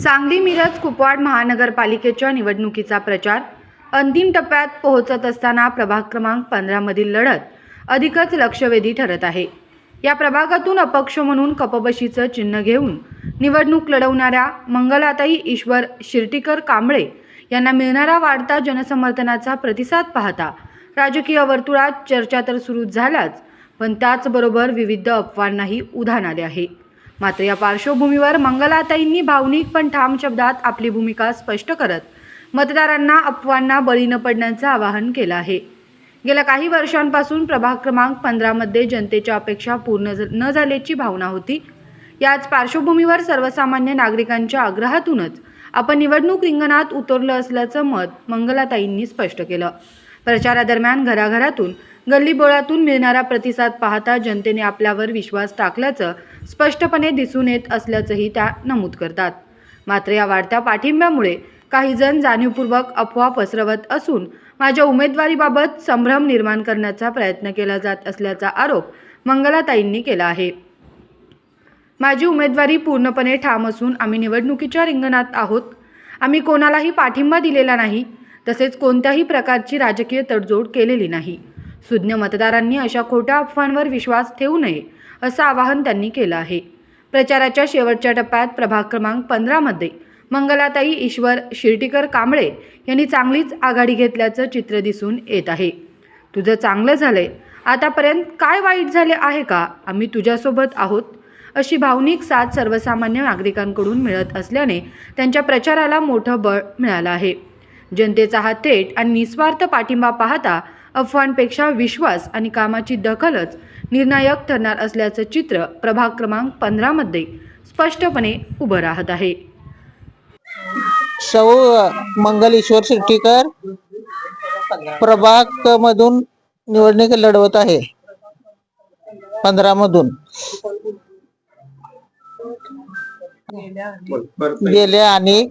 सांगली मिरज कुपवाड महानगरपालिकेच्या निवडणुकीचा प्रचार अंतिम टप्प्यात पोहोचत असताना प्रभाग क्रमांक पंधरामधील लढत अधिकच लक्षवेधी ठरत आहे. या प्रभागातून अपक्ष म्हणून कपबशीचं चिन्ह घेऊन निवडणूक लढवणाऱ्या मंगलाताई ईश्वर शिर्टीकर कांबळे यांना मिळणारा वाढता जनसमर्थनाचा प्रतिसाद पाहता राजकीय वर्तुळात चर्चा तर सुरू झाल्याच पण त्याचबरोबर विविध अफवांनाही उधाण आले आहे. मात्र या पार्श्वभूमीवर मंगलाताईंनी भावनिक पण ठाम शब्दात आपली भूमिका स्पष्ट करत मतदारांना अफवांना बळी न पडण्याचं आवाहन केलं आहे. गेल्या काही वर्षांपासून प्रभाग क्रमांक पंधरामध्ये जनतेच्या अपेक्षा पूर्ण न झाल्याची भावना होती. याच पार्श्वभूमीवर सर्वसामान्य नागरिकांच्या आग्रहातूनच आपण निवडणूक रिंगणात उतरलं असल्याचं मत मंगलाताईंनी स्पष्ट केलं. प्रचारादरम्यान घराघरातून गल्लीबोळातून मिळणारा प्रतिसाद पाहता जनतेने आपल्यावर विश्वास टाकल्याचं स्पष्टपणे दिसून येत असल्याचंही त्या नमूद करतात. मात्र या वाढत्या पाठिंब्यामुळे काही जण जाणीवपूर्वक अफवा पसरवत असून माझ्या उमेदवारीबाबत संभ्रम निर्माण करण्याचा प्रयत्न केला जात असल्याचा आरोप मंगलाताईंनी केला आहे. माझी उमेदवारी पूर्णपणे ठाम असून आम्ही निवडणुकीच्या रिंगणात आहोत. आम्ही कोणालाही पाठिंबा दिलेला नाही. तसेच कोणत्याही प्रकारची राजकीय तडजोड केलेली नाही. सुज्ञ मतदारांनी अशा खोट्या अफवांवर विश्वास ठेवू नये असं आवाहन त्यांनी केलं आहे. प्रचाराच्या शेवटच्या टप्प्यात प्रभाग क्रमांक पंधरामध्ये मंगलाताई ईश्वर शिर्टीकर कांबळे यांनी चांगलीच आघाडी घेतल्याचं चित्र दिसून येत आहे. तुझं चांगलं झालंय. आतापर्यंत काय वाईट झाले आहे का? आम्ही तुझ्यासोबत आहोत. अशी भावनिक साथ सर्वसामान्य नागरिकांकडून मिळत असल्याने त्यांच्या प्रचाराला मोठं बळ मिळालं आहे. जनतेचा हा थेट आणि निस्वार्थ पाठिंबा पाहता अफवांपेक्षा विश्वास आणि कामाची दखलच निर्णायक ठरणार असल्याचं चित्र प्रभाग क्रमांक पंधरामध्ये स्पष्टपणे उभं राहत आहे. सौ मंगल ईश्वर शिर्टीकर प्रभाग मधून निवडणूक लढवत आहे. पंधरा मधून. गेल्या अनेक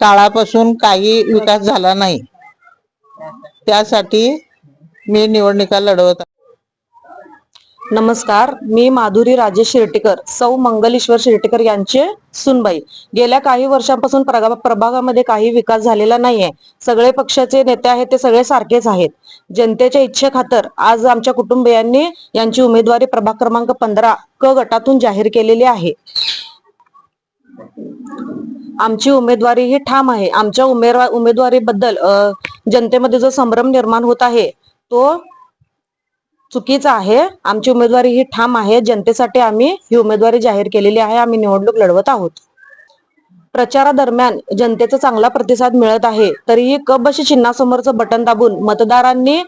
काळापासून काही विकास झाला नाही. त्यासाठी मी निवडणुका लढवत आहे. नमस्कार मी माधुरी राजेश शिर्टीकर सौ मंगलेश्वर शिर्टीकर यांचे सुनबाई. गेल्या काही वर्षांपासून प्रभागामध्ये काही विकास झालेला नाहीये. सगळे पक्षाचे नेते आहेत ते सगळे सारखेच आहेत. जनतेच्या इच्छेखातर आज आमच्या कुटुंबियांनी यांची उमेदवारी प्रभाग क्रमांक पंधरा क गटातून जाहीर केलेली आहे. आमची उमेदवारी ही ठाम आहे. आमच्या उमेदवार उमेदवारीबद्दल जनतेमध्ये जो संभ्रम निर्माण होत आहे तो चुकीचा आहे. आमची उमेदवारी ही ठाम आहे. जनतेसाठी आम्ही ही उमेदवारी जाहीर केलेली आहे. आम्ही निवडणूक लढवत आहोत. प्रचारादरम्यान जनतेचा चांगला प्रतिसाद मिळत आहे. तरीही क बशी चिन्हासमोरचं बटन दाबून मतदारांनी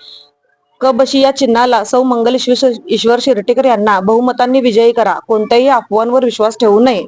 क बशी या चिन्हाला सौ मंगल ईश्वर ईश्वर यांना बहुमतांनी विजयी करा. कोणत्याही अफवांवर विश्वास ठेवू नये.